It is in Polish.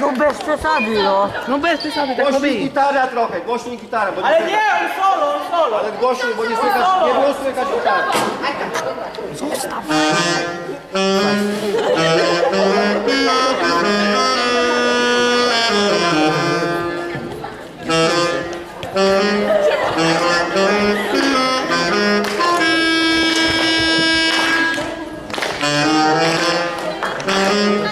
No bez przesady, no. No bez przesady, tak Głośniej być. gitara trochę, głośniej gitara, bo nie Ale nie, on solo, on solo. Ale głośniej, bo nie słychać, nie było słychać gitary.